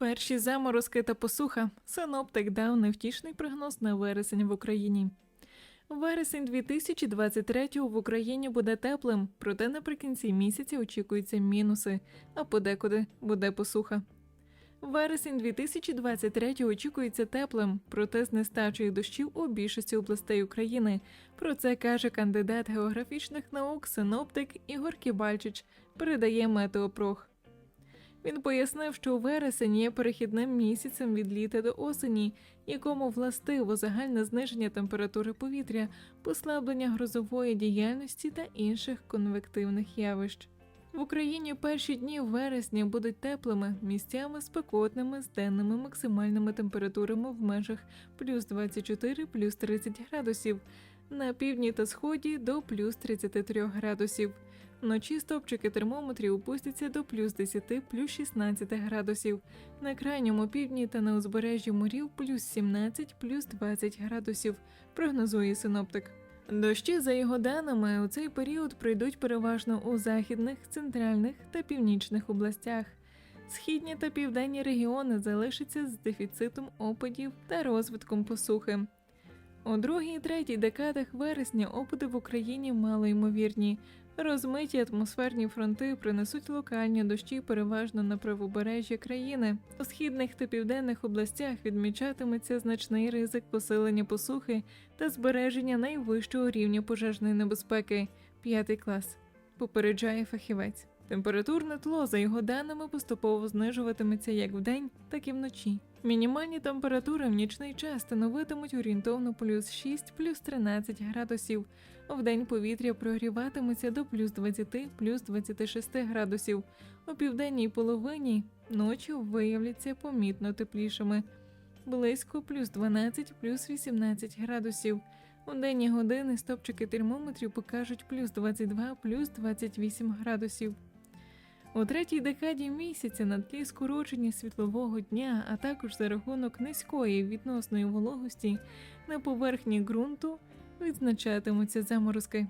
Перші заморозки та посуха. Синоптик дав невтішний прогноз на вересень в Україні. Вересень 2023 в Україні буде теплим, проте наприкінці місяця очікуються мінуси, а подекуди буде посуха. Вересень 2023 очікується теплим, проте з нестачею дощів у більшості областей України. Про це каже кандидат географічних наук, синоптик Ігор Кібальчич, передає Метеопрох. Він пояснив, що вересень є перехідним місяцем від літа до осені, якому властиво загальне зниження температури повітря, послаблення грозової діяльності та інших конвективних явищ. В Україні перші дні вересня будуть теплими, місцями спекотними з денними максимальними температурами в межах плюс 24 плюс 30 градусів, на півдні та сході до плюс 33 градусів. Вночі стопчики термометрів опустяться до плюс 10 плюс 16 градусів. На крайньому півдні та на узбережжі морів плюс 17 плюс 20 градусів, прогнозує синоптик. Дощі, за його даними, у цей період пройдуть переважно у західних, центральних та північних областях. Східні та південні регіони залишаться з дефіцитом опадів та розвитком посухи. У другій і третій декадах вересня опади в Україні малоймовірні. Розмиті атмосферні фронти принесуть локальні дощі переважно на правобережжі країни. У східних та південних областях відмічатиметься значний ризик посилення посухи та збереження найвищого рівня пожежної небезпеки п'ятий клас. Попереджає фахівець. Температурне тло, за його даними, поступово знижуватиметься як вдень, так і вночі. Мінімальні температури в нічний час становитимуть орієнтовно плюс 6, плюс 13 градусів. Вдень повітря прогріватиметься до плюс 20, плюс 26 градусів. У південній половині ночі виявляться помітно теплішими. Близько плюс 12, плюс 18 градусів. У денні години стопчики термометрів покажуть плюс 22, плюс 28 градусів. У третій декаді місяця на тлі скорочення світлового дня, а також за рахунок низької відносної вологості на поверхні ґрунту відзначатимуться заморозки.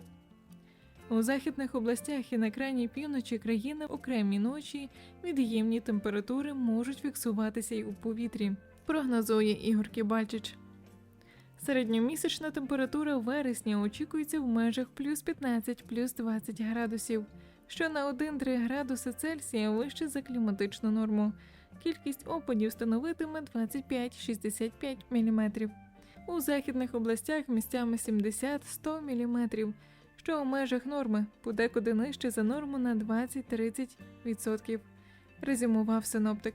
У західних областях і на крайній півночі країни окремі ночі від'ємні температури можуть фіксуватися й у повітрі, прогнозує Ігор Кібальчич. Середньомісячна температура вересня очікується в межах плюс 15 плюс 20 градусів, що на 1-3 градуси Цельсія вище за кліматичну норму. Кількість опадів становитиме 25-65 мм. У західних областях місцями 70-100 мм, що у межах норми, подекуди нижче за норму на 20-30%, резюмував синоптик.